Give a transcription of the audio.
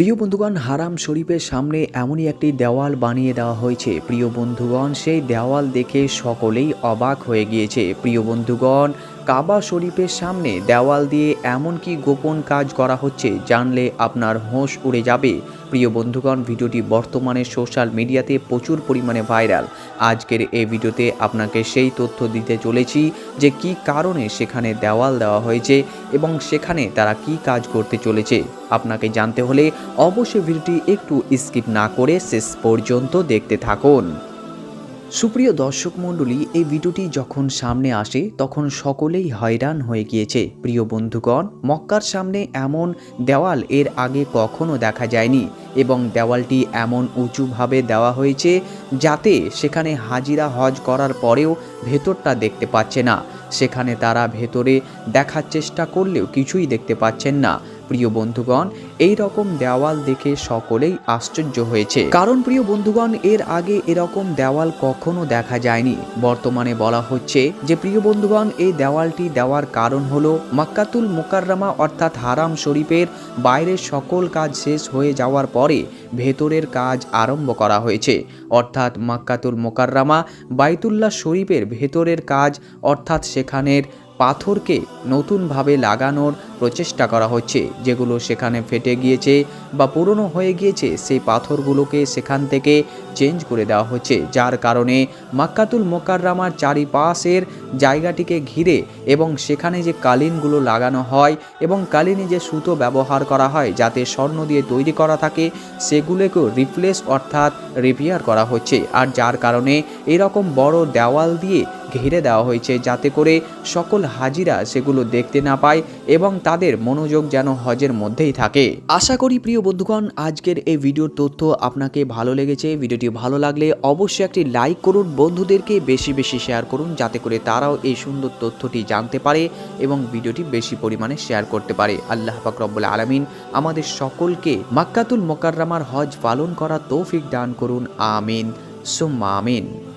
প্রিয় বন্ধুগণ, হারাম শরীফের সামনে এমনই একটি দেওয়াল বানিয়ে দেওয়া হয়েছে। প্রিয় বন্ধুগণ, সেই দেওয়াল দেখে সকলেই অবাক হয়ে গিয়েছে। প্রিয় বন্ধুগণ কাবা শরীফের সামনে দেওয়াল দিয়ে এমন কি গোপন কাজ করা হচ্ছে, জানলে আপনার হোঁশ উড়ে যাবে। প্রিয় বন্ধুগণ, ভিডিওটি বর্তমানে সোশ্যাল মিডিয়াতে প্রচুর পরিমাণে ভাইরাল। আজকের এই ভিডিওতে আপনাকে সেই তথ্য দিতে চলেছি যে কি কারণে সেখানে দেওয়াল দেওয়া হয়েছে এবং সেখানে তারা কি কাজ করতে চলেছে। আপনাকে জানতে হলে অবশ্যই ভিডিওটি একটু স্কিপ না করে শেষ পর্যন্ত দেখতে থাকুন। সুপ্রিয় দর্শক মণ্ডলী, এই ভিডিওটি যখন সামনে আসে, তখন সকলেই হয়রান হয়ে গিয়েছে। প্রিয় বন্ধুগণ, মক্কার সামনে এমন দেওয়াল এর আগে কখনো দেখা যায়নি এবং দেওয়ালটি এমন উঁচুভাবে দেওয়া হয়েছে যাতে সেখানে হাজিরা হজ করার পরেও ভেতরটা দেখতে পাচ্ছে না। সেখানে তারা ভেতরে দেখার চেষ্টা করলেও কিছুই দেখতে পাচ্ছেন না। প্রিয় বন্ধুগণ এই রকম দেওয়াল দেখে সকলেই আশ্চর্য হয়েছে। কারণ প্রিয় বন্ধুগণ, এর আগে এরকম দেওয়াল কখনো দেখা যায়নি। বর্তমানে বলা হচ্ছে যে, প্রিয় বন্ধুগণ, এই দেওয়ালটি দেওয়ার কারণ হলো মাক্কাতুল মোকাররামা অর্থাৎ হারাম শরীফের বাইরের সকল কাজ শেষ হয়ে যাওয়ার পরে ভেতরের কাজ আরম্ভ করা হয়েছে। অর্থাৎ মাক্কাতুল মোকাররামা বাইতুল্লাহ শরীফের ভেতরের কাজ, অর্থাৎ সেখানের পাথরকে নতুনভাবে লাগানোর প্রচেষ্টা করা হচ্ছে, যেগুলো সেখানে ফেটে গিয়েছে বা পুরনো হয়ে গিয়েছে, সেই পাথরগুলোকে সেখান থেকে চেঞ্জ করে দেওয়া হচ্ছে, যার কারণে মাক্কাতুল মোকাররামার চারিপাশের জায়গাটিকে ঘিরে এবং সেখানে যে কালিনগুলো লাগানো হয় এবং কালিনে যে সুতো ব্যবহার করা হয়, যাতে স্বর্ণ দিয়ে তৈরি করা থাকে, সেগুলোকেও রিপ্লেস অর্থাৎ রিপেয়ার করা হচ্ছে। আর যার কারণে এরকম বড় দেওয়াল দিয়ে ঘিরে দেওয়া হয়েছে যাতে করে সকল হাজিরা সেগুলো দেখতে না পায় এবং তাদের মনোযোগ যেন হজের মধ্যেই থাকে। আশা করি প্রিয় বন্ধুগণ, আজকের এই ভিডিওর তথ্য আপনাকে ভালো লেগেছে। ভিডিওটি ভালো লাগলে অবশ্যই একটি লাইক করুন, বন্ধুদেরকে বেশি বেশি শেয়ার করুন যাতে করে তারাও এই সুন্দর তথ্যটি জানতে পারে এবং ভিডিওটি বেশি পরিমাণে শেয়ার করতে পারে। আল্লাহ পাক রব্বুল আলমিন আমাদের সকলকে মাক্কাতুল মোকাররামার হজ পালন করা তৌফিক দান করুন। আমিন। সুম্মা আমিন।